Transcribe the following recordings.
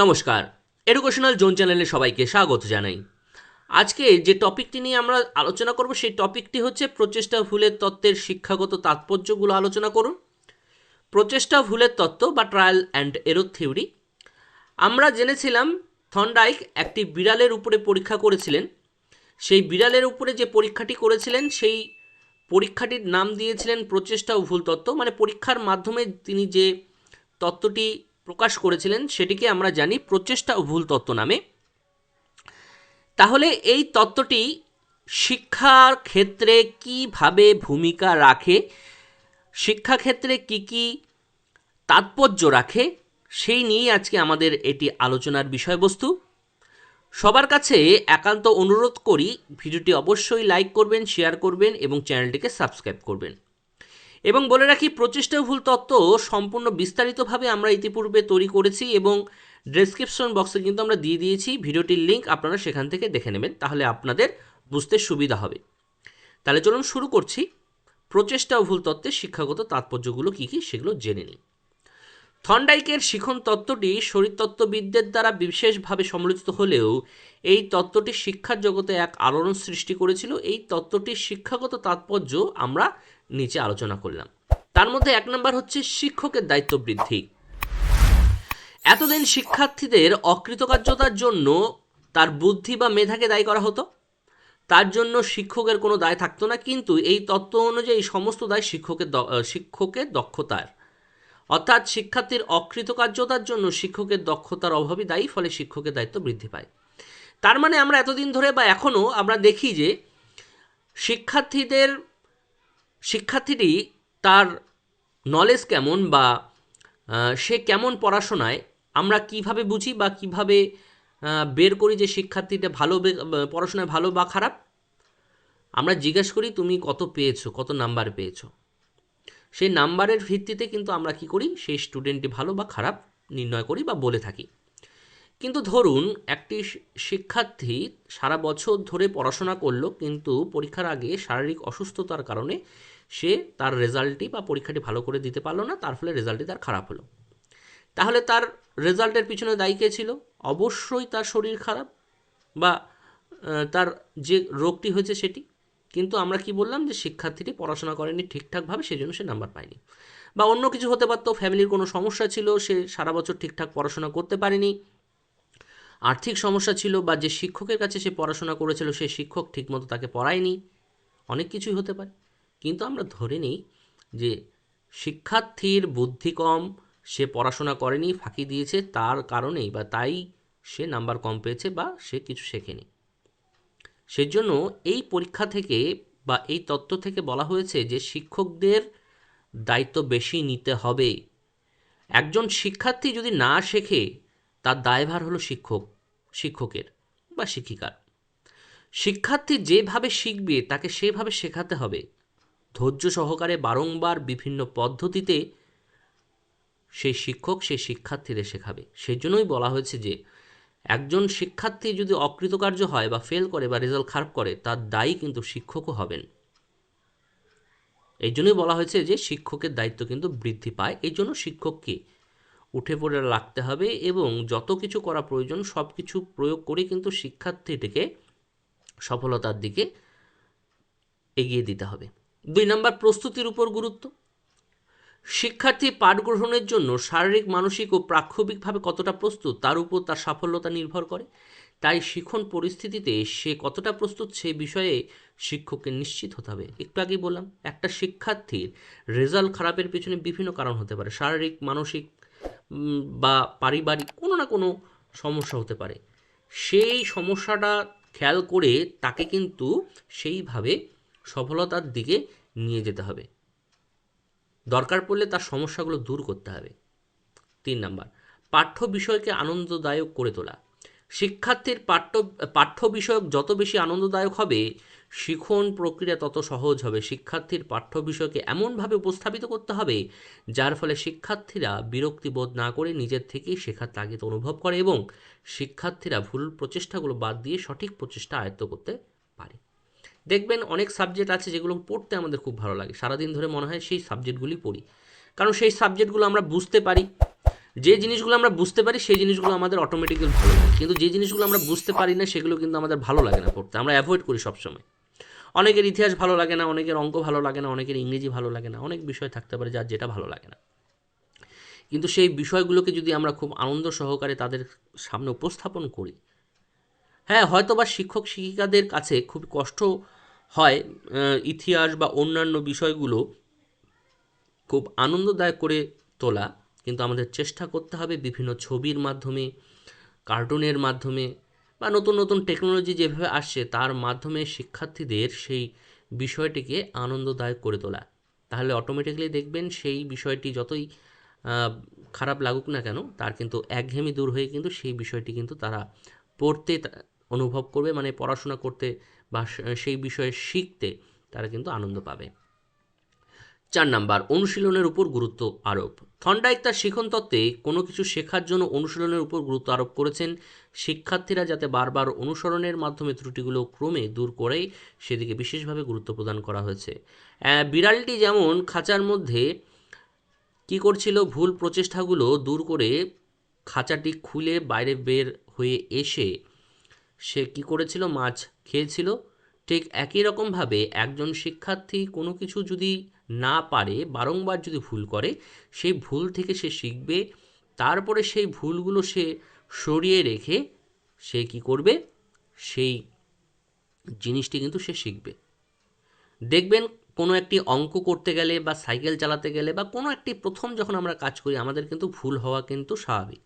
নমস্কার। Educational zone চ্যানেলে সবাইকে স্বাগত জানাই। আজকে যে টপিকটি নিয়ে আমরা আলোচনা করব, সেই টপিকটি হচ্ছে প্রচেষ্টা ভুলের তত্ত্বের শিক্ষাগত তাৎপর্যগুলো আলোচনা করুন। প্রচেষ্টা ভুলের তত্ত্ব বা ট্রায়াল অ্যান্ড এরো থিওরি আমরা জেনেছিলাম থন্ডাইক একটি বিড়ালের উপরে পরীক্ষা করেছিলেন। সেই বিড়ালের উপরে যে পরীক্ষাটি করেছিলেন, সেই পরীক্ষাটির নাম দিয়েছিলেন প্রচেষ্টা ও ভুল তত্ত্ব। মানে পরীক্ষার মাধ্যমে তিনি যে তত্ত্বটি প্রকাশ করেছিলেন সেটিকে আমরা জানি প্রচেষ্টা ও ভুল তত্ত্ব নামে। তাহলে এই তত্ত্বটি শিক্ষার ক্ষেত্রে কীভাবে ভূমিকা রাখে শিক্ষাক্ষেত্রে কি কি তাৎপর্য রাখে, সেই নিয়েই আজকে আমাদের এটি আলোচনার বিষয়বস্তু। সবার কাছে একান্ত অনুরোধ করি, ভিডিওটি অবশ্যই লাইক করবেন, শেয়ার করবেন এবং চ্যানেলটিকে সাবস্ক্রাইব করবেন। এবং বলে রাখি প্রচেষ্টা ভুল তত্ত্ব সম্পূর্ণ বিস্তারিতভাবে আমরা ইতিপূর্বে তৈরি করেছি এবং ডেসক্রিপশন বক্সে কিন্তু আমরা দিয়ে দিয়েছি। ভিডিওটির লিঙ্ক আপনারা সেখান থেকে দেখে নেবেন, তাহলে আপনাদের বুঝতে সুবিধা হবে। তাহলে চলুন শুরু করছি। প্রচেষ্টা ও ভুল তত্ত্বের শিক্ষাগত তাৎপর্যগুলো কী কী সেগুলো জেনে নিই। থন্ডাইকের শিখন তত্ত্বটি শরীরতত্ত্ববিদদের দ্বারা বিশেষভাবে সমালোচিত হলেও এই তত্ত্বটি শিক্ষার জগতে এক আলোড়ন সৃষ্টি করেছিল। এই তত্ত্বটির শিক্ষাগত তাৎপর্য আমরা নিচে আলোচনা করলাম। তার মধ্যে এক নম্বর হচ্ছে শিক্ষকের দায়িত্ব বৃদ্ধি। এতদিন শিক্ষার্থীদের অকৃতকার্যতার জন্য তার বুদ্ধি বা মেধাকে দায়ী করা হতো? তার জন্য শিক্ষকের কোনো দায় থাকতো না, কিন্তু এই তত্ত্ব অনুযায়ী সমস্ত দায় শিক্ষকের শিক্ষকের দক্ষতার। অর্থাৎ শিক্ষার্থীর অকৃতকার্যতার জন্য শিক্ষকের দক্ষতার অভাবই দায়ী, ফলে শিক্ষকের দায়িত্ব বৃদ্ধি পায়। তার মানে আমরা এতদিন ধরে বা এখনও আমরা দেখি যে শিক্ষার্থীদের শিক্ষার্থীটি তার নলেজ কেমন বা সে কেমন পড়াশোনায়, আমরা কীভাবে বুঝি বা কীভাবে বের করি যে শিক্ষার্থীটা ভালো পড়াশোনায় ভালো বা খারাপ? আমরা জিজ্ঞেস করি, তুমি কত পেয়েছ? কত নাম্বার পেয়েছ? সেই নাম্বারের ভিত্তিতে কিন্তু আমরা কি করি? সেই স্টুডেন্টটি ভালো বা খারাপ নির্ণয় করি বা বলে থাকি। কিন্তু ধরুন, একটি শিক্ষার্থী সারা বছর ধরে পড়াশোনা করল, কিন্তু পরীক্ষার আগে শারীরিক অসুস্থতার কারণে সে তার রেজাল্টটি বা পরীক্ষাটি ভালো করে দিতে পারল না, তার ফলে রেজাল্টটি তার খারাপ হলো। তাহলে তার রেজাল্টের পিছনে দায়ী কে ছিল? অবশ্যই তার শরীর খারাপ বা তার যে রোগটি হয়েছে সেটি। কিন্তু আমরা কি বললাম যে শিক্ষার্থীটি পড়াশোনা করেনি ঠিকঠাকভাবে, সেজন্য সে নাম্বার পায়নি। বা অন্য কিছু হতে পারতো ফ্যামিলির কোনো সমস্যা ছিল, সে সারা বছর ঠিকঠাক পড়াশোনা করতে পারেনি আর্থিক সমস্যা ছিল বা যে শিক্ষকের কাছে সে পড়াশোনা করেছিল সেই শিক্ষক ঠিকমতো তাকে পড়ায়নি। অনেক কিছুই হতে পারে। কিন্তু আমরা ধরে নিই যে শিক্ষার্থীর বুদ্ধি কম, সে পড়াশোনা করেনি, ফাঁকি দিয়েছে তার কারণেই বা তাই সে নাম্বার কম পেয়েছে বা সে কিছু শেখেনি। সেজন্য এই পরীক্ষা থেকে বা এই তত্ত্ব থেকে বলা হয়েছে যে শিক্ষকদের দায়িত্ব বেশি নিতে হবে। একজন শিক্ষার্থী যদি না শেখে তার দায়ভার হলো শিক্ষক, শিক্ষকের বা শিক্ষিকার। শিক্ষার্থী যেভাবে শিখবে, তাকে সেভাবে শেখাতে হবে। ধৈর্য সহকারে বারংবার বিভিন্ন পদ্ধতিতে সেই শিক্ষক, সেই শিক্ষার্থীদের শেখাবে। সেই জন্যই বলা হয়েছে যে, একজন শিক্ষার্থী যদি অকৃতকার্য হয় বা ফেল করে বা রেজাল্ট খারাপ করে, তার দায়ী কিন্তু শিক্ষকও হবেন। এই জন্যই বলা হয়েছে যে, শিক্ষকের দায়িত্ব কিন্তু বৃদ্ধি পায়। এই জন্য শিক্ষককে উঠে পড়ে লাগতে হবে এবং যত কিছু করা প্রয়োজন সব কিছু প্রয়োগ করে কিন্তু শিক্ষার্থীটিকে সফলতার দিকে এগিয়ে দিতে হবে। দুই নম্বর, প্রস্তুতির উপর গুরুত্ব। শিক্ষার্থী পাঠ গ্রহণের জন্য শারীরিক, মানসিক ও প্রাক্ষবিকভাবে কতটা প্রস্তুত তার উপর তার সাফল্যতা নির্ভর করে। তাই শিখন পরিস্থিতিতে সে কতটা প্রস্তুত সে বিষয়ে শিক্ষককে নিশ্চিত হতে হবে। একটু আগেই বললাম, একটা শিক্ষার্থীর রেজাল্ট খারাপের পেছনে বিভিন্ন কারণ হতে পারে। শারীরিক, মানসিক বা পারিবারিক কোনো না কোনো সমস্যা হতে পারে। সেই সমস্যাটা খেয়াল করে তাকে কিন্তু সেইভাবে সফলতার দিকে নিয়ে যেতে হবে। দরকার পড়লে তার সমস্যাগুলো দূর করতে হবে। তিন নাম্বার, পাঠ্য বিষয়কে আনন্দদায়ক করে তোলা। শিক্ষার্থীর পাঠ্য পাঠ্য বিষয়ক যত বেশি আনন্দদায়ক হবে শিখন প্রক্রিয়া তত সহজ হবে। শিক্ষার্থীর পাঠ্য বিষয়কে এমনভাবে উপস্থাপিত করতে হবে, যার ফলে শিক্ষার্থীরা বিরক্তি বোধ না করে নিজের থেকেই শেখার তাগিদ অনুভব করে এবং শিক্ষার্থীরা ভুল প্রচেষ্টাগুলো বাদ দিয়ে সঠিক প্রচেষ্টা আয়ত্ত করতে পারে। দেখবেন অনেক সাবজেক্ট আছে যেগুলো পড়তে আমাদের খুব ভালো লাগে। সারাদিন ধরে মনে হয় সেই সাবজেক্টগুলি পড়ি। কারণ সেই সাবজেক্টগুলো আমরা বুঝতে পারি। যে জিনিসগুলো আমরা বুঝতে পারি, সেই জিনিসগুলো আমাদের অটোমেটিক্যালি ভালো লাগে। কিন্তু যে জিনিসগুলো আমরা বুঝতে পারি না, সেগুলো কিন্তু আমাদের ভালো লাগে না পড়তে। আমরা অ্যাভয়েড করি সবসময়। অনেকের ইতিহাস ভালো লাগে না, অনেকের অঙ্ক ভালো লাগে না, অনেকের ইংরেজি ভালো লাগে না, অনেক বিষয় থাকতে পারে যার যেটা ভালো লাগে না। কিন্তু সেই বিষয়গুলোকে যদি আমরা খুব আনন্দ সহকারে তাদের সামনে উপস্থাপন করি হ্যাঁ হয়তো বা শিক্ষক শিক্ষিকাদের কাছে খুব কষ্ট হয় ইতিহাস বা অন্যান্য বিষয়গুলো খুব আনন্দদায়ক করে তোলা, কিন্তু আমাদের চেষ্টা করতে হবে বিভিন্ন ছবির মাধ্যমে, কার্টুনের মাধ্যমে বা নতুন নতুন টেকনোলজি যেভাবে আসছে, তার মাধ্যমে শিক্ষার্থীদের সেই বিষয়টিকে আনন্দদায়ক করে তোলা। তাহলে অটোমেটিক্যালি দেখবেন সেই বিষয়টি যতই খারাপ লাগুক না কেন, তার কিন্তু একঘেয়েমি দূর হয়ে কিন্তু সেই বিষয়টি কিন্তু তারা পড়তে অনুভব করবে মানে পড়াশোনা করতে বা সেই বিষয়ে শিখতে তারা কিন্তু আনন্দ পাবে। চার নাম্বার, অনুশীলনের উপর গুরুত্ব আরোপ। থন্ডাইক তার শিখন তত্ত্বে কোনো কিছু শেখার জন্য অনুশীলনের উপর গুরুত্ব আরোপ করেছেন। শিক্ষার্থীরা যাতে বারবার অনুসরণের মাধ্যমে ত্রুটিগুলো ক্রমে দূর করেই সেদিকে বিশেষভাবে গুরুত্ব প্রদান করা হয়েছে। বিড়ালটি যেমন খাঁচার মধ্যে কি করছিল, ভুল প্রচেষ্টাগুলো দূর করে খাঁচাটি খুলে বাইরে বের হয়ে এসে সে কি করেছিল, মাছ খেয়েছিল। ঠিক একই রকমভাবে একজন শিক্ষার্থী কোনো কিছু যদি না পারে, বারংবার যদি ভুল করে, সেই ভুল থেকে সে শিখবে, তারপরে সেই ভুলগুলো সে সরিয়ে রেখে সে কি করবে? সেই জিনিসটি কিন্তু সে শিখবে। দেখবেন কোনো একটি অঙ্ক করতে গেলে বা সাইকেল চালাতে গেলে বা কোনো একটি প্রথম যখন আমরা কাজ করি, আমাদের কিন্তু ভুল হওয়া কিন্তু স্বাভাবিক।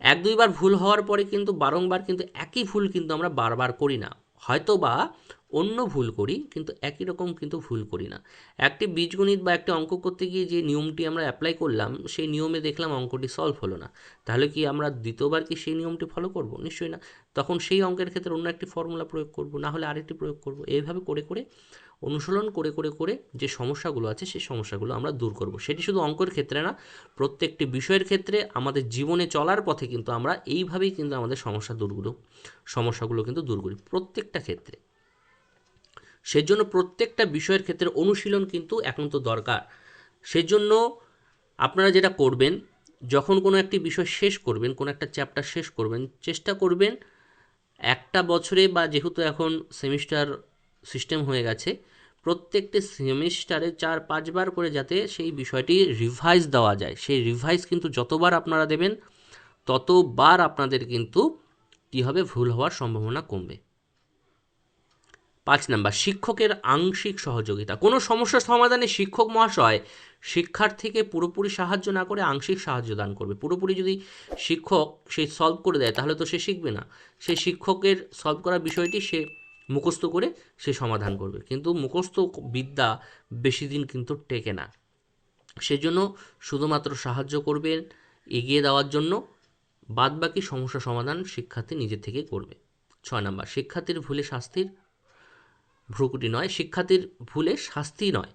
এক দুইবার ভুল হওয়ার পরে কিন্তু বারংবার কিন্তু একই ভুল কিন্তু আমরা বারবার করি না। হয়তো বা অন্য ভুল করি, কিন্তু একই রকম কিন্তু ভুল করি না। একটি বীজগণিত বা একটি অঙ্ক করতে গিয়ে যে নিয়মটি আমরা অ্যাপ্লাই করলাম, সেই নিয়মে দেখলাম অঙ্কটি সলভ হলো না। তাহলে কি আমরা দ্বিতীয়বার কি সেই নিয়মটি ফলো করব? নিশ্চয়ই না। তখন সেই অঙ্কের ক্ষেত্রে অন্য একটি ফর্মুলা প্রয়োগ করব, না হলে আরেকটি প্রয়োগ করব। এইভাবে করে করে, অনুশীলন করে করে করে যে সমস্যাগুলো আছে, সেই সমস্যাগুলো আমরা দূর করব। সেটি শুধু অঙ্কের ক্ষেত্রে না, প্রত্যেকটি বিষয়ের ক্ষেত্রে আমাদের জীবনে চলার পথে কিন্তু আমরা এইভাবেই কিন্তু আমাদের সমস্যা দূরগুলো সমস্যাগুলো কিন্তু দূর করি প্রত্যেকটা ক্ষেত্রে। সেজন্য প্রত্যেকটা বিষয়ের ক্ষেত্রে অনুশীলন কিন্তু একান্ত দরকার। সেজন্য আপনারা যেটা করবেন, যখন কোনো একটি বিষয় শেষ করবেন, কোনো একটা চ্যাপ্টার শেষ করবেন, চেষ্টা করবেন একটা বছরে বা যেহেতু এখন সেমিস্টার সিস্টেম হয়ে গেছে, প্রত্যেকটি সেমিস্টারে চার, পাঁচবার করে যাতে সেই বিষয়টি রিভাইজ দেওয়া যায়। সেই রিভাইজ কিন্তু যতবার আপনারা দেবেন, ততবার আপনাদের কিন্তু কী হবে? ভুল হওয়ার সম্ভাবনা কমবে। পাঁচ নাম্বার, শিক্ষকের আংশিক সহযোগিতা। কোনো সমস্যার সমাধানে শিক্ষক মহাশয় শিক্ষার্থীকে পুরোপুরি সাহায্য না করে আংশিক সাহায্য দান করবে। পুরোপুরি যদি শিক্ষক সে সলভ করে দেয়, তাহলে তো সে শিখবে না। সে শিক্ষকের সলভ করা বিষয়টি সে মুখস্থ করে সে সমাধান করবে। কিন্তু মুখস্থ বিদ্যা বেশি দিন কিন্তু টেকে না। সেজন্য শুধুমাত্র সাহায্য করবেন এগিয়ে দেওয়ার জন্য, বাদবাকি সমস্যা সমাধান শিক্ষার্থী নিজে থেকে করবে। ছয় নম্বর, শিক্ষার্থীর ভুলে শাস্তির ভ্রুকুটি নয়, শিক্ষার্থীর ভুলে শাস্তি নয়।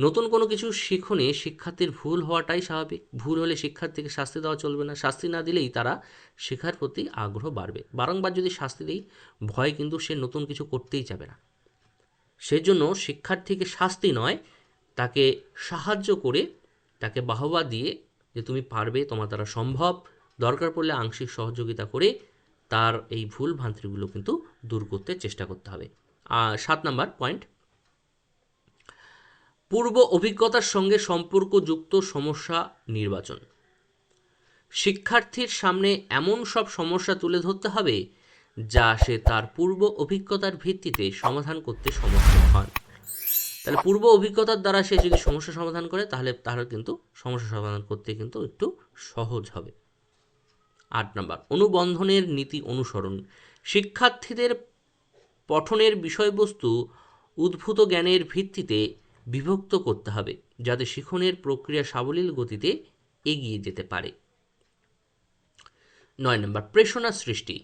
নতুন কোনো কিছু শিখনে, শিক্ষার্থীর ভুল হওয়াটাই স্বাভাবিক। ভুল হলে শিক্ষার্থীকে শাস্তি দেওয়া চলবে না। শাস্তি না দিলেই তারা শেখার প্রতি আগ্রহ বাড়বে। বারংবার যদি শাস্তি দেই, ভয় কিন্তু সে নতুন কিছু করতেই যাবে না। সেজন্য শিক্ষার্থীকে শাস্তি নয়, তাকে সাহায্য করে, তাকে বাহবা দিয়ে যে তুমি পারবে, তোমার দ্বারা সম্ভব, দরকার পড়লে আংশিক সহযোগিতা করে, তার এই ভুল ভ্রান্তিগুলো কিন্তু দূর করতে চেষ্টা করতে হবে। সাত নাম্বার পয়েন্ট পূর্ব অভিজ্ঞতার সঙ্গে সম্পর্কযুক্ত সমস্যা নির্বাচন। শিক্ষার্থীর সামনে এমন সব সমস্যা তুলে ধরতে হবে, যা সে তার পূর্ব অভিজ্ঞতার ভিত্তিতে সমাধান করতে সমর্থ হন। তাহলে পূর্ব অভিজ্ঞতার দ্বারা সে যদি সমস্যা সমাধান করে, তাহলে তাহলে কিন্তু সমস্যা সমাধান করতে কিন্তু একটু সহজ হবে। আট নম্বর, অনুবন্ধনের নীতি অনুসরণ। শিক্ষার্থীদের পঠনের বিষয়বস্তু উদ্ভূত জ্ঞানের ভিত্তিতে বিভক্ত করতে হবে, যাতে শিখনের প্রক্রিয়া সাবলীল গতিতে এগিয়ে যেতে পারে। নয় নম্বর, প্রেষণা সৃষ্টি।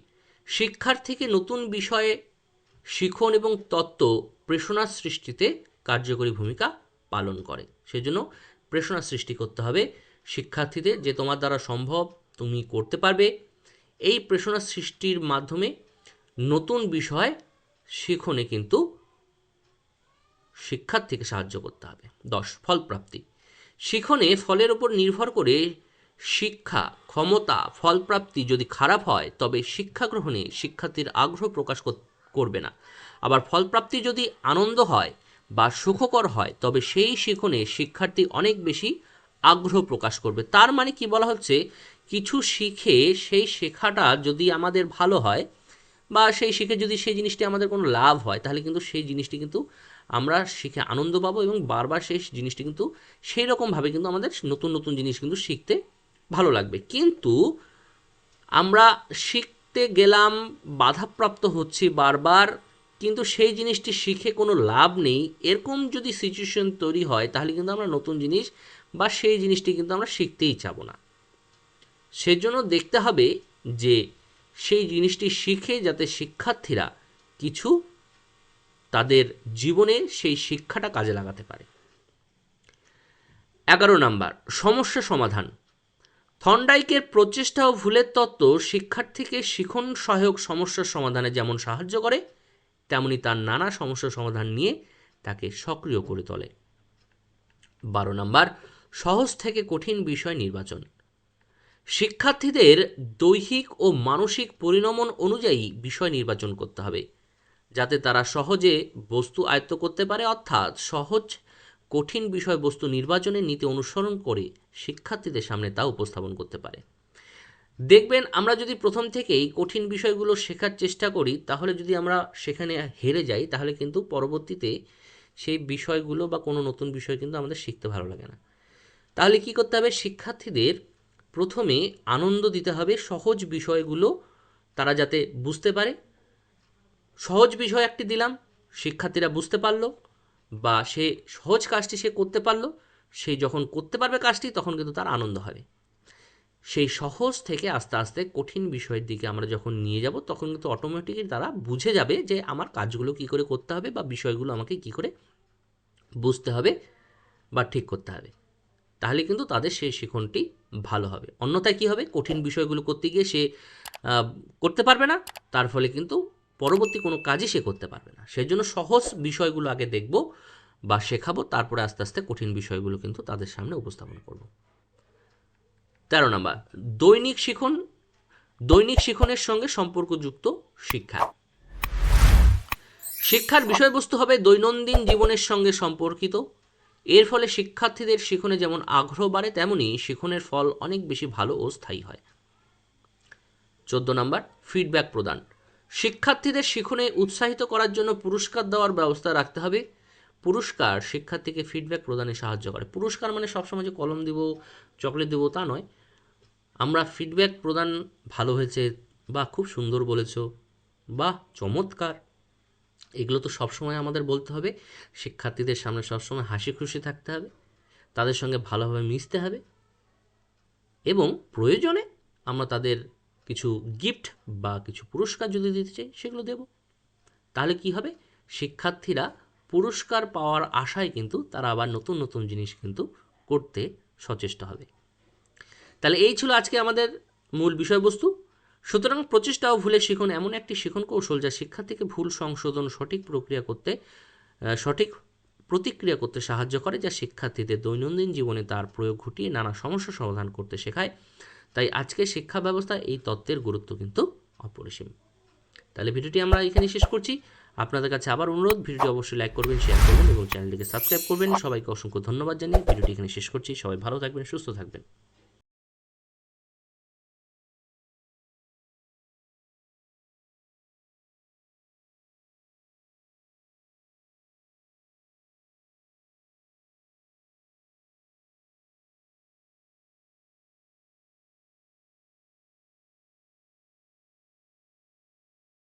শিক্ষার্থীকে নতুন বিষয়ে শিখন এবং তত্ত্ব প্রেষণা সৃষ্টিতে কার্যকরী ভূমিকা পালন করে। সেজন্য প্রেষণা সৃষ্টি করতে হবে শিক্ষার্থীদের যে তোমার দ্বারা সম্ভব তুমি করতে পারবে। এই প্রেষণা সৃষ্টির মাধ্যমে নতুন বিষয় শিখনে কিন্তু শিক্ষার্থীকে সাহায্য করতে হবে। দশ, ফলপ্রাপ্তি। শিখনে ফলের ওপর নির্ভর করে শিক্ষা, ক্ষমতা, ফলপ্রাপ্তি যদি খারাপ হয়, তবে শিক্ষা গ্রহণে শিক্ষার্থীর আগ্রহ প্রকাশ কর- করবে না। আবার ফলপ্রাপ্তি যদি আনন্দ হয় বা সুখকর হয়, তবে সেই শিখনে শিক্ষার্থী অনেক বেশি আগ্রহ প্রকাশ করবে। তার মানে কি বলা হচ্ছে, কিছু শিখে সেই শেখাটা যদি আমাদের ভালো হয় বা সেই শিখে যদি সেই জিনিসটি আমাদের কোনো লাভ হয়, তাহলে কিন্তু সেই জিনিসটি কিন্তু আমরা শিখে আনন্দ পাবো এবং বারবার সেই জিনিসটি কিন্তু সেই রকমভাবে কিন্তু আমাদের নতুন নতুন জিনিস কিন্তু শিখতে ভালো লাগবে। কিন্তু আমরা শিখতে গেলাম, বাধাপ্রাপ্ত হচ্ছি বারবার, কিন্তু সেই জিনিসটি শিখে কোনো লাভ নেই, এরকম যদি সিচুয়েশন তৈরি হয়, তাহলে কিন্তু আমরা নতুন জিনিস বা সেই জিনিসটি কিন্তু আমরা শিখতেই চাবো না। সেজন্য দেখতে হবে যে সেই জিনিসটি শিখে যাতে শিক্ষার্থীরা কিছু তাদের জীবনে সেই শিক্ষাটা কাজে লাগাতে পারে। এগারো নাম্বার, সমস্যা সমাধান। থন্ডাইকের প্রচেষ্টা ও ভুলের তত্ত্ব শিক্ষার্থীকে শিখন সহায়ক সমস্যার সমাধানে যেমন সাহায্য করে, তেমনি তার নানা সমস্যা সমাধান নিয়ে তাকে সক্রিয় করে তোলে। বারো নাম্বার, সহজ থেকে কঠিন বিষয় নির্বাচন। শিক্ষার্থীদের দৈহিক ও মানসিক পরিণমন অনুযায়ী বিষয় নির্বাচন করতে হবে, যাতে তারা সহজে বস্তু আয়ত্ত করতে পারে অর্থাৎ সহজ, কঠিন বিষয়বস্তু নির্বাচনের নীতি অনুসরণ করে শিক্ষার্থীদের সামনে তা উপস্থাপন করতে পারে। দেখবেন আমরা যদি প্রথম থেকেই কঠিন বিষয়গুলো শেখার চেষ্টা করি, তাহলে যদি আমরা সেখানে হেরে যাই, তাহলে কিন্তু পরবর্তীতে সেই বিষয়গুলো বা কোনো নতুন বিষয় কিন্তু আমাদের শিখতে ভালো লাগে না। তাহলে কি করতে হবে? শিক্ষার্থীদের প্রথমে আনন্দ দিতে হবে সহজ বিষয়গুলো, তারা যাতে বুঝতে পারে। সহজ বিষয় একটি দিলাম, শিক্ষার্থীরা বুঝতে পারল বা সে সহজ কাজটি সে করতে পারল, সে যখন করতে পারবে কাজটি, তখন কিন্তু তার আনন্দ হবে। সেই সহজ থেকে আস্তে আস্তে কঠিন বিষয়ের দিকে আমরা যখন নিয়ে যাব, তখন কিন্তু অটোমেটিকই তারা বুঝে যাবে যে আমার কাজগুলো কি করে করতে হবে বা বিষয়গুলো আমাকে কি করে বুঝতে হবে বা ঠিক করতে হবে। তাহলে কিন্তু তাদের সেই শিখনটি ভালো হবে। অন্যথায় কী হবে? কঠিন বিষয়গুলো করতে গিয়ে সে করতে পারবে না। তার ফলে কিন্তু পরবর্তী কোনো কাজই সে করতে পারবে না। সেই জন্য সহজ বিষয়গুলো আগে দেখব বা শেখাবো, তারপরে আস্তে আস্তে কঠিন বিষয়গুলো কিন্তু তাদের সামনে উপস্থাপন করব। তেরো নম্বর, দৈনিক শিখন, দৈনিক শিখনের সঙ্গে সম্পর্কযুক্ত শিক্ষা। শিক্ষার বিষয়বস্তু হবে দৈনন্দিন জীবনের সঙ্গে সম্পর্কিত। এর ফলে শিক্ষার্থীদের শিখনে যেমন আগ্রহ বাড়ে, তেমনি শিখনের ফল অনেক বেশি ভালো ও স্থায়ী হয়। চোদ্দ নম্বর ফিডব্যাক প্রদান। শিক্ষার্থীদের শিখনে উৎসাহিত করার জন্য পুরস্কার দেওয়ার ব্যবস্থা রাখতে হবে। পুরস্কার শিক্ষার্থীকে ফিডব্যাক প্রদানে সাহায্য করে। পুরস্কার মানে সবসময় যে কলম দিব, চকলেট দেবো, তা নয়। আমরা ফিডব্যাক প্রদান ভালো হয়েছে, বা খুব সুন্দর বলেছ, বা চমৎকার। এগুলো তো সবসময় আমাদের বলতে হবে। শিক্ষার্থীদের সামনে সবসময় হাসি খুশি থাকতে হবে। তাদের সঙ্গে ভালোভাবে মিশতে হবে। এবং প্রয়োজনে আমরা তাদের কিছু গিফট বা কিছু পুরস্কার যদি দিতে চাই, সেগুলো দেব। তাহলে কি হবে? শিক্ষার্থীরা পুরস্কার পাওয়ার আশায় কিন্তু তারা আবার নতুন নতুন জিনিস কিন্তু করতে সচেষ্ট হবে। তাহলে এই ছিল আজকে আমাদের মূল বিষয়বস্তু। সুতরাং প্রচেষ্টা ও ভুলে শিখন এমন একটি শিখন কৌশল যা শিক্ষার্থীকে ভুল সংশোধন সঠিক প্রক্রিয়া করতে সঠিক প্রতিক্রিয়া করতে সাহায্য করে, যা শিক্ষার্থীদের দৈনন্দিন জীবনে তার প্রয়োগ ঘটিয়ে নানা সমস্যা সমাধান করতে শেখায়। তাই আজকে শিক্ষা ব্যবস্থা এই তত্ত্বের গুরুত্ব কিন্তু অপরিসীম। তাহলে ভিডিওটি আমরা এখানে শেষ করছি। আপনাদের কাছে আবার অনুরোধ, ভিডিওটি অবশ্যই লাইক করবেন শেয়ার করবেন এবং চ্যানেলটিকে সাবস্ক্রাইব করবেন। সবাইকে অসংখ্য ধন্যবাদ জানিয়ে ভিডিওটি এখানে শেষ করছি। সবাই ভালো থাকবেন, সুস্থ থাকবেন।